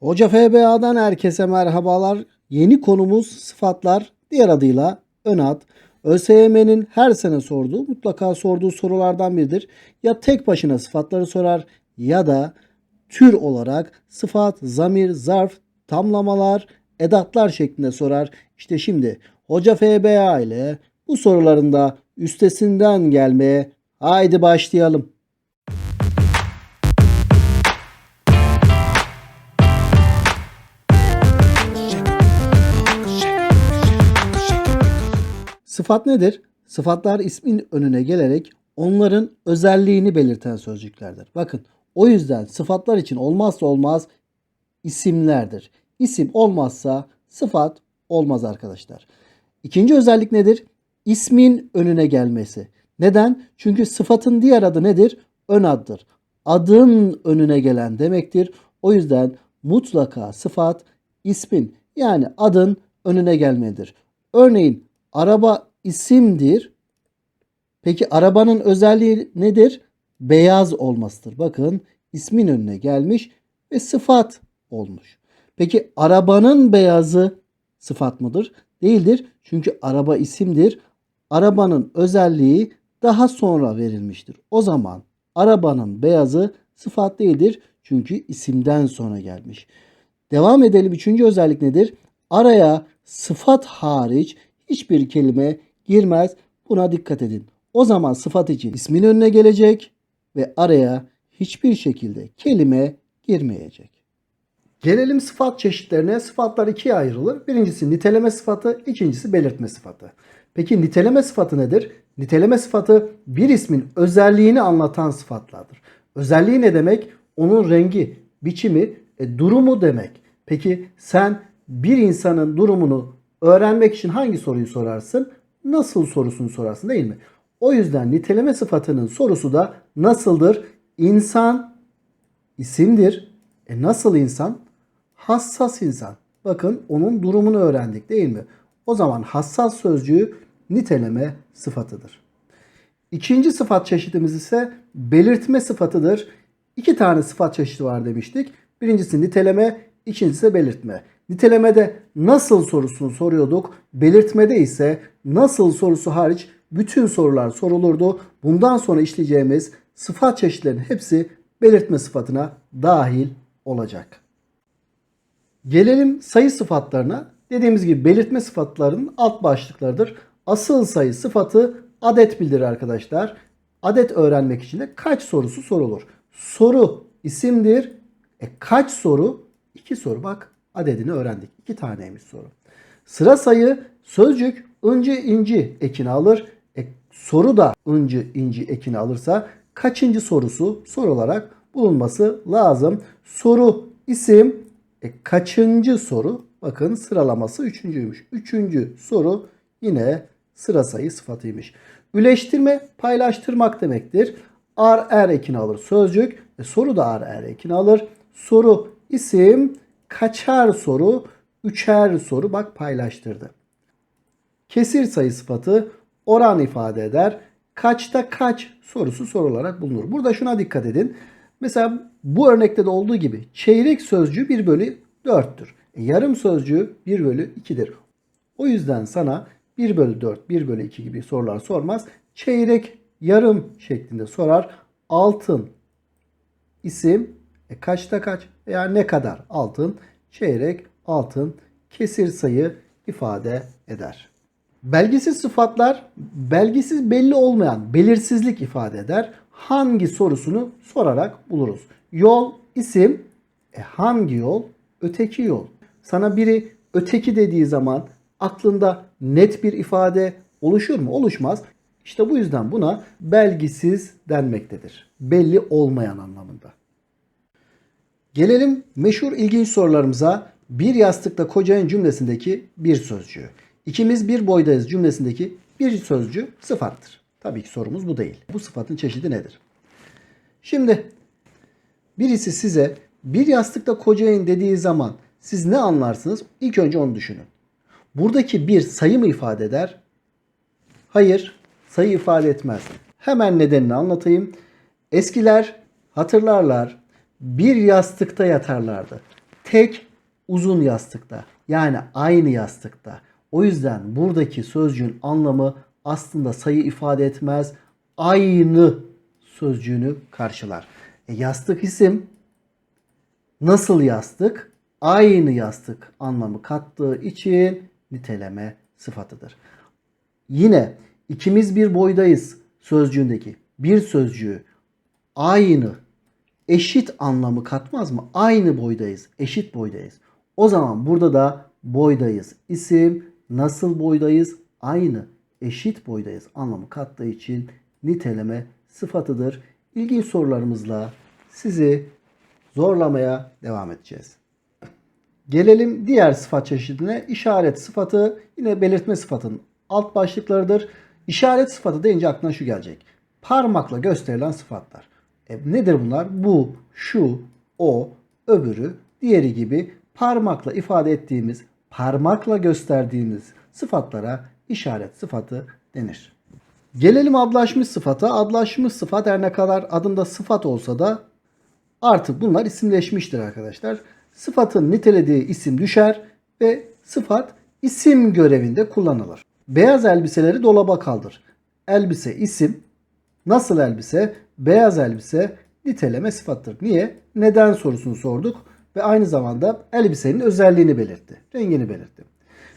Hoca FBA'dan herkese merhabalar. Yeni konumuz sıfatlar, diğer adıyla ön ad. ÖSYM'nin her sene sorduğu, mutlaka sorduğu sorulardan biridir. Ya tek başına sıfatları sorar ya da tür olarak sıfat, zamir, zarf, tamlamalar, edatlar şeklinde sorar. İşte şimdi Hoca FBA ile bu soruların da üstesinden gelmeye haydi başlayalım. Sıfat nedir? Sıfatlar ismin önüne gelerek onların özelliğini belirten sözcüklerdir. Bakın o yüzden sıfatlar için olmazsa olmaz isimlerdir. İsim olmazsa sıfat olmaz arkadaşlar. İkinci özellik nedir? İsmin önüne gelmesi. Neden? Çünkü sıfatın diğer adı nedir? Ön addır. Adın önüne gelen demektir. O yüzden mutlaka sıfat ismin yani adın önüne gelmelidir. Örneğin araba isimdir. Peki arabanın özelliği nedir? Beyaz olmasıdır. Bakın ismin önüne gelmiş ve sıfat olmuş. Peki arabanın beyazı sıfat mıdır? Değildir. Çünkü araba isimdir. Arabanın özelliği daha sonra verilmiştir. O zaman arabanın beyazı sıfat değildir. Çünkü isimden sonra gelmiş. Devam edelim. Üçüncü özellik nedir? Araya sıfat hariç hiçbir kelime girmez. Buna dikkat edin. O zaman sıfat için ismin önüne gelecek ve araya hiçbir şekilde kelime girmeyecek. Gelelim sıfat çeşitlerine. Sıfatlar ikiye ayrılır. Birincisi niteleme sıfatı, ikincisi belirtme sıfatı. Peki niteleme sıfatı nedir? Niteleme sıfatı bir ismin özelliğini anlatan sıfatlardır. Özelliği ne demek? Onun rengi, biçimi, e, durumu demek. Peki sen bir insanın durumunu öğrenmek için hangi soruyu sorarsın? Nasıl sorusunu sorarsın değil mi? O yüzden niteleme sıfatının sorusu da nasıldır? İnsan isimdir. E nasıl insan? Hassas insan. Bakın onun durumunu öğrendik değil mi? O zaman hassas sözcüğü niteleme sıfatıdır. İkinci sıfat çeşidimiz ise belirtme sıfatıdır. İki tane sıfat çeşidi var demiştik. Birincisi niteleme, ikincisi belirtme. Nitelemede nasıl sorusunu soruyorduk. Belirtmede ise nasıl sorusu hariç bütün sorular sorulurdu. Bundan sonra işleyeceğimiz sıfat çeşitlerinin hepsi belirtme sıfatına dahil olacak. Gelelim sayı sıfatlarına. Dediğimiz gibi belirtme sıfatlarının alt başlıklarıdır. Asıl sayı sıfatı adet bildirir arkadaşlar. Adet öğrenmek için de kaç sorusu sorulur. Soru isimdir. E kaç soru? İki soru bak adedini öğrendik. İki taneymiş soru. Sıra sayı sözcük ıncı inci ekini alır. E, soru da ıncı inci ekini alırsa kaçıncı sorusu soru olarak bulunması lazım. Soru isim e, kaçıncı soru? Bakın sıralaması üçüncüymüş. Üçüncü soru yine sıra sayı sıfatıymış. Üleştirme paylaştırmak demektir. Ar er ekini alır sözcük. E, soru da ar er ekini alır. Soru isim kaçar soru, üçer soru bak paylaştırdı. Kesir sayı sıfatı oran ifade eder. Kaçta kaç sorusu sorularak bulunur. Burada şuna dikkat edin. Mesela bu örnekte de olduğu gibi çeyrek sözcüğü 1 bölü 4'tür. E, yarım sözcüğü 1 bölü 2'dir. O yüzden sana 1 bölü 4, 1 bölü 2 gibi sorular sormaz. Çeyrek, yarım şeklinde sorar. Altın isim e, kaçta kaç veya ne kadar altın, çeyrek, altın, kesir sayı ifade eder. Belgisiz sıfatlar belgisiz belli olmayan belirsizlik ifade eder. Hangi sorusunu sorarak buluruz. Yol, isim, e hangi yol? Öteki yol. Sana biri öteki dediği zaman aklında net bir ifade oluşur mu? Oluşmaz. İşte bu yüzden buna belgisiz denmektedir. Belli olmayan anlamında. Gelelim meşhur ilginç sorularımıza. Bir yastıkta kocayın cümlesindeki bir sözcüğü. İkimiz bir boydayız cümlesindeki bir sözcüğü sıfattır. Tabii ki sorumuz bu değil. Bu sıfatın çeşidi nedir? Şimdi birisi size bir yastıkta kocayın dediği zaman siz ne anlarsınız? İlk önce onu düşünün. Buradaki bir sayı mı ifade eder? Hayır, sayı ifade etmez. Hemen nedenini anlatayım. Eskiler hatırlarlar bir yastıkta yatarlardı. tek uzun yastıkta. Yani aynı yastıkta. O yüzden buradaki sözcüğün anlamı aslında sayı ifade etmez. Aynı sözcüğünü karşılar. E, yastık isim nasıl yastık? Aynı yastık anlamı kattığı için niteleme sıfatıdır. Yine ikimiz bir boydayız sözcüğündeki bir sözcüğü aynı eşit anlamı katmaz mı? Aynı boydayız, eşit boydayız. O zaman burada da boydayız. İsim nasıl boydayız? Aynı, eşit boydayız anlamı kattığı için niteleme sıfatıdır. İlginç sorularımızla sizi zorlamaya devam edeceğiz. Gelelim diğer sıfat çeşidine. İşaret sıfatı yine belirtme sıfatının alt başlıklarıdır. İşaret sıfatı deyince aklına şu gelecek. Parmakla gösterilen sıfatlar. E, nedir bunlar? Bu, şu, o, öbürü, diğeri gibi parmakla ifade ettiğimiz, parmakla gösterdiğimiz sıfatlara işaret sıfatı denir. Gelelim adlaşmış sıfata. Adlaşmış sıfat her ne kadar adında sıfat olsa da artık bunlar isimleşmiştir arkadaşlar. Sıfatın nitelediği isim düşer ve sıfat isim görevinde kullanılır. Beyaz elbiseleri dolaba kaldır. Elbise isim. Nasıl elbise? Beyaz elbise niteleme sıfattır. Niye? Neden sorusunu sorduk ve aynı zamanda elbisenin özelliğini belirtti. Rengini belirtti.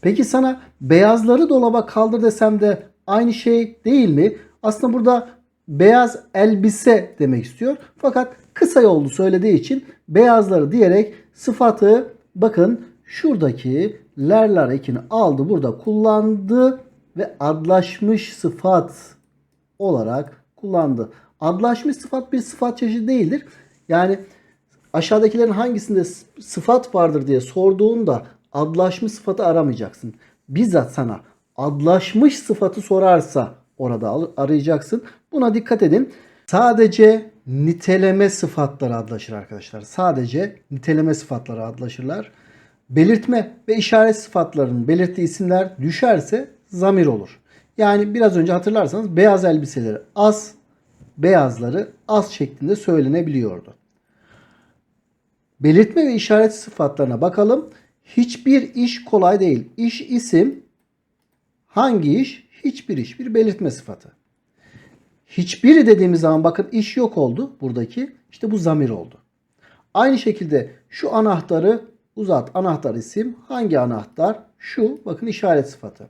Peki sana beyazları dolaba kaldır desem de aynı şey değil mi? Aslında burada beyaz elbise demek istiyor. Fakat kısa yollu söylediği için beyazları diyerek sıfatı bakın şuradaki lerler ekini aldı burada kullandı ve adlaşmış sıfat olarak kullandı. Adlaşmış sıfat bir sıfat çeşidi değildir. Yani aşağıdakilerin hangisinde sıfat vardır diye sorduğunda adlaşmış sıfatı aramayacaksın. Bizzat sana adlaşmış sıfatı sorarsa orada arayacaksın. Buna dikkat edin. Sadece niteleme sıfatları adlaşır arkadaşlar. Sadece niteleme sıfatları adlaşırlar. Belirtme ve işaret sıfatlarının belirttiği isimler düşerse zamir olur. Yani biraz önce hatırlarsanız beyaz elbiseleri az, beyazları az şeklinde söylenebiliyordu. Belirtme ve işaret sıfatlarına bakalım. Hiçbir iş kolay değil. İş isim hangi iş? Hiçbir iş bir belirtme sıfatı. Hiçbiri dediğimiz zaman bakın iş yok oldu buradaki. İşte bu zamir oldu. Aynı şekilde şu anahtarı uzat. Anahtar isim. Hangi anahtar? Şu. Bakın işaret sıfatı.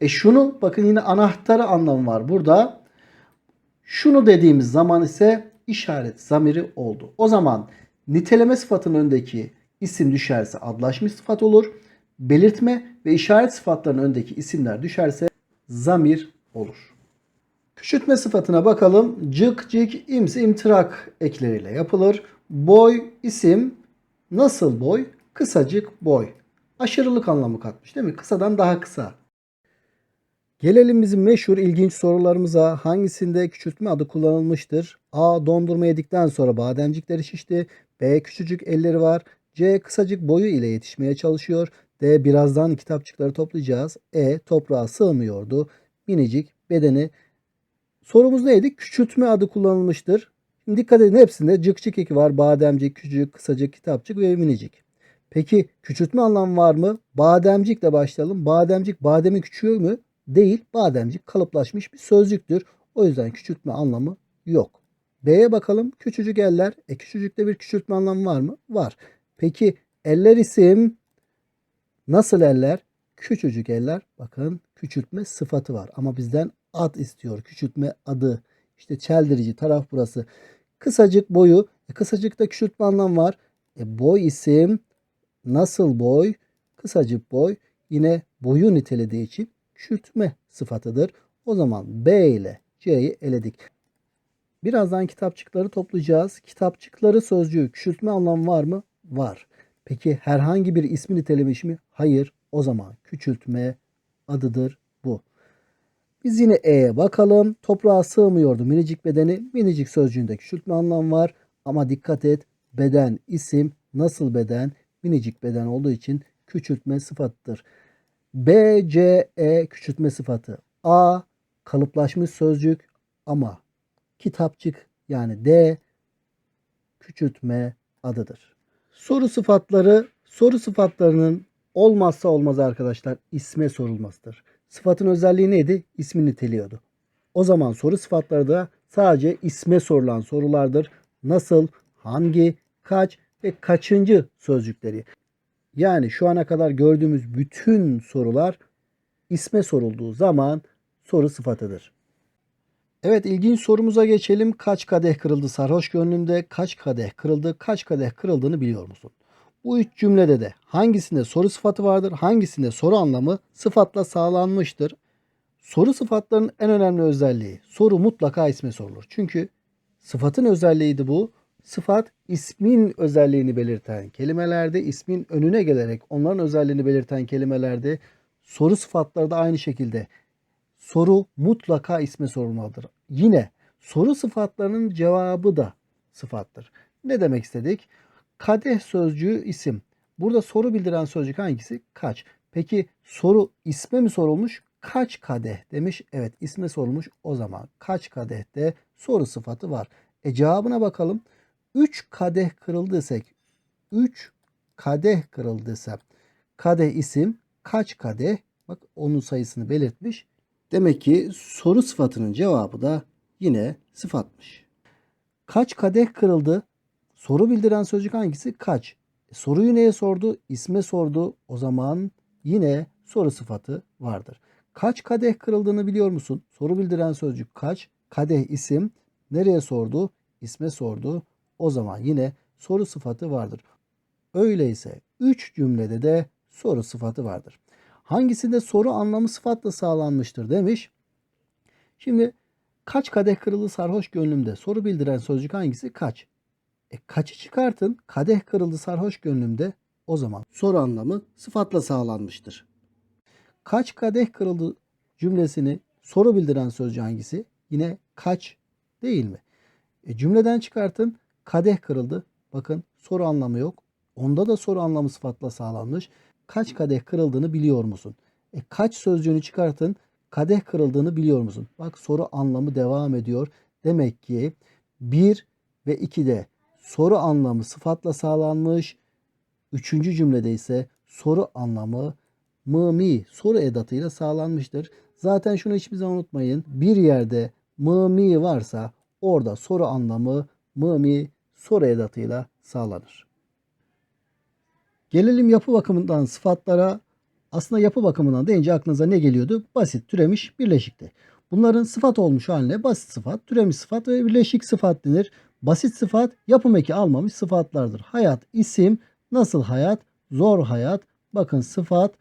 E şunu bakın yine anahtarı anlamı var burada. Şunu dediğimiz zaman ise işaret zamiri oldu. O zaman niteleme sıfatının öndeki isim düşerse adlaşmış sıfat olur. Belirtme ve işaret sıfatlarının öndeki isimler düşerse zamir olur. Küçültme sıfatına bakalım. Cık, cik, imsi, imtirak ekleriyle yapılır. Boy, isim, nasıl boy? Kısacık boy. Aşırılık anlamı katmış değil mi? Kısadan daha kısa. Gelelim bizim meşhur ilginç sorularımıza. Hangisinde küçültme adı kullanılmıştır? A. Dondurma yedikten sonra bademcikleri şişti. B. Küçücük elleri var. C. Kısacık boyu ile yetişmeye çalışıyor. D. Birazdan kitapçıkları toplayacağız. E. Toprağa sığmıyordu. Minicik bedeni. Sorumuz neydi? Küçültme adı kullanılmıştır. Şimdi dikkat edin hepsinde cık cık eki var. Bademcik, küçücük, kısacık, kitapçık ve minicik. Peki küçültme anlamı var mı? Bademcikle başlayalım. Bademcik bademi küçüğü mü? Değil. Bademcik kalıplaşmış bir sözcüktür. O yüzden küçültme anlamı yok. B'ye bakalım. Küçücük eller. E küçücükte bir küçültme anlamı var mı? Var. Peki eller isim nasıl eller? Küçücük eller. Bakın küçültme sıfatı var. Ama bizden ad istiyor. Küçültme adı. İşte çeldirici taraf burası. Kısacık boyu. E kısacıkta küçültme anlamı var. E boy isim nasıl boy? Kısacık boy. Yine boyu nitelediği için küçültme sıfatıdır. O zaman B ile C'yi eledik. Birazdan kitapçıkları toplayacağız. Kitapçıkları sözcüğü küçültme anlamı var mı? Var. Peki herhangi bir ismi nitelemiş mi? Hayır. O zaman küçültme adıdır bu. Biz yine E'ye bakalım. Toprağa sığmıyordu minicik bedeni. Minicik sözcüğünde küçültme anlamı var. Ama dikkat et beden isim nasıl beden? Minicik beden olduğu için küçültme sıfatıdır. B, C, E küçültme sıfatı. A kalıplaşmış sözcük ama kitapçık yani D küçültme adıdır. Soru sıfatları, soru sıfatlarının olmazsa olmaz arkadaşlar isme sorulmasıdır. Sıfatın özelliği neydi? İsmi niteliyordu. O zaman soru sıfatları da sadece isme sorulan sorulardır. Nasıl, hangi, kaç ve kaçıncı sözcükleri. Yani şu ana kadar gördüğümüz bütün sorular isme sorulduğu zaman soru sıfatıdır. Evet ilginç sorumuza geçelim. Kaç kadeh kırıldı sarhoş gönlümde? Kaç kadeh kırıldı? Kaç kadeh kırıldığını biliyor musun? Bu üç cümlede de hangisinde soru sıfatı vardır? Hangisinde soru anlamı sıfatla sağlanmıştır? Soru sıfatlarının en önemli özelliği soru mutlaka isme sorulur. Çünkü sıfatın özelliğiydi bu. Sıfat ismin özelliğini belirten kelimelerde ismin önüne gelerek onların özelliğini belirten kelimelerde soru sıfatları da aynı şekilde soru mutlaka isme sorulmalıdır. Yine soru sıfatlarının cevabı da sıfattır. Ne demek istedik? Kadeh sözcüğü isim. Burada soru bildiren sözcük hangisi? Kaç. Peki soru isme mi sorulmuş? Kaç kadeh demiş. Evet isme sorulmuş. O zaman kaç kadehte soru sıfatı var. E cevabına bakalım. 3 kadeh kırıldı desek 3 kadeh kırıldı desem kadeh isim kaç kadeh bak onun sayısını belirtmiş. Demek ki soru sıfatının cevabı da yine sıfatmış. Kaç kadeh kırıldı? Soru bildiren sözcük hangisi? Kaç. E, soruyu neye sordu? İsme sordu. O zaman yine soru sıfatı vardır. Kaç kadeh kırıldığını biliyor musun? Soru bildiren sözcük kaç. Kadeh isim. Nereye sordu? İsme sordu. O zaman yine soru sıfatı vardır. Öyleyse 3 cümlede de soru sıfatı vardır. Hangisinde soru anlamı sıfatla sağlanmıştır demiş. Şimdi kaç kadeh kırıldı sarhoş gönlümde? Soru bildiren sözcük hangisi? Kaç. E kaçı çıkartın? Kadeh kırıldı sarhoş gönlümde. O zaman soru anlamı sıfatla sağlanmıştır. Kaç kadeh kırıldı cümlesini soru bildiren sözcük hangisi? Yine kaç değil mi? E cümleden çıkartın. Kadeh kırıldı. Bakın soru anlamı yok. Onda da soru anlamı sıfatla sağlanmış. Kaç kadeh kırıldığını biliyor musun? E kaç sözcüğünü çıkartın. Kadeh kırıldığını biliyor musun? Bak soru anlamı devam ediyor. Demek ki 1 ve 2'de soru anlamı sıfatla sağlanmış. Üçüncü cümlede ise soru anlamı mı mi soru edatıyla sağlanmıştır. Zaten şunu hiçbir zaman unutmayın. Bir yerde mı mi varsa orada soru anlamı mı mi soru edatıyla sağlanır. Gelelim yapı bakımından sıfatlara. Aslında yapı bakımından deyince aklınıza ne geliyordu? Basit, türemiş, birleşikti. Bunların sıfat olmuş haline basit sıfat, türemiş sıfat ve birleşik sıfat denir. Basit sıfat yapım eki almamış sıfatlardır. Hayat, isim, nasıl hayat, zor hayat. Bakın sıfat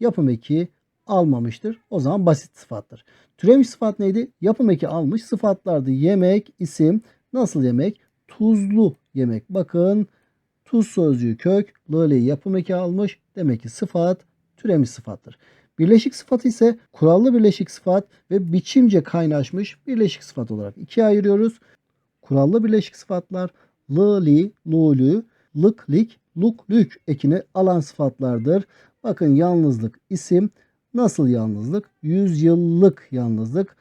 yapım eki almamıştır. O zaman basit sıfattır. Türemiş sıfat neydi? Yapım eki almış sıfatlardı. Yemek, isim, nasıl yemek? Tuzlu yemek. Bakın tuz sözcüğü kök, laleyi yapım eki almış. Demek ki sıfat türemiş sıfattır. Birleşik sıfatı ise kurallı birleşik sıfat ve biçimce kaynaşmış birleşik sıfat olarak ikiye ayırıyoruz. Kurallı birleşik sıfatlar lı, li, lulü, lık, lik, luk, lük ekini alan sıfatlardır. Bakın yalnızlık isim. Nasıl yalnızlık? Yüzyıllık yalnızlık.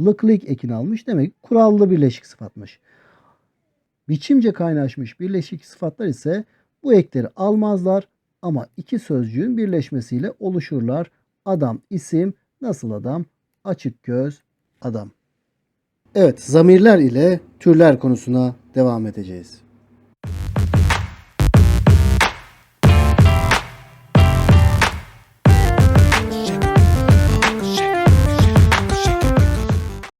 Lıklik ekini almış. Demek kurallı birleşik sıfatmış. Biçimce kaynaşmış birleşik sıfatlar ise bu ekleri almazlar ama iki sözcüğün birleşmesiyle oluşurlar. Adam isim, nasıl adam? Açık göz adam. Evet, zamirler ile türler konusuna devam edeceğiz.